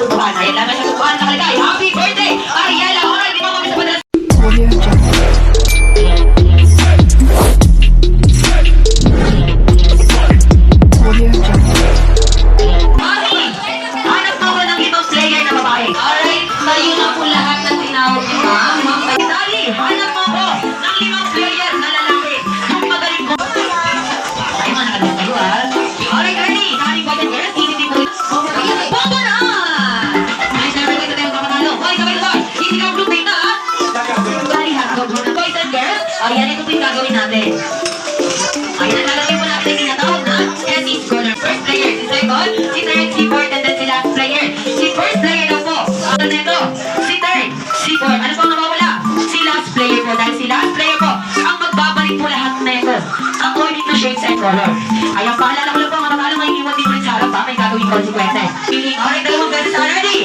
tutuhan. Ayan lang sa tutuhan nakalagay. Happy birthday, Ariela! Girls. Ayan, ito po yung gagawin natin. Ayan, lalagay po natin yung tinatawag na tennis corner. First player, si second, si third, si fourth, and then si last player. Si first player daw po, ano nito? Si third, si fourth. Ano po ang nawawala? Si last player po. Dahil si last player po, ang magbabalik po lahat na ito. According to shades and color. Ayan, paalala ko lang po, mga tatalo may iwan dito rin sa harap ha. May gagawin consequences. Giling, alright, dalawang beses na ready.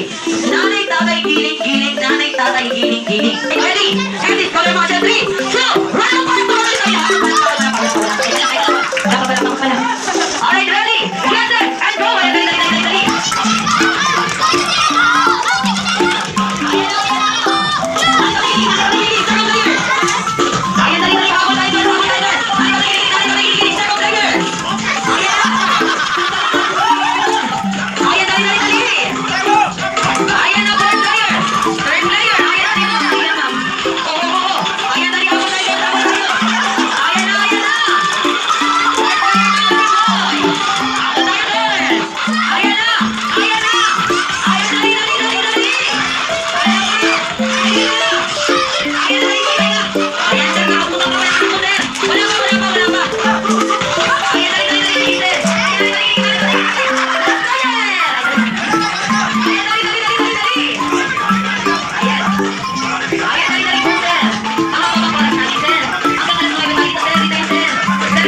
Nanay, tatay, giling, giling. Nanay, tatay, giling, giling. Ready? Tennis corner mga siya. 3,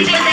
Thank you.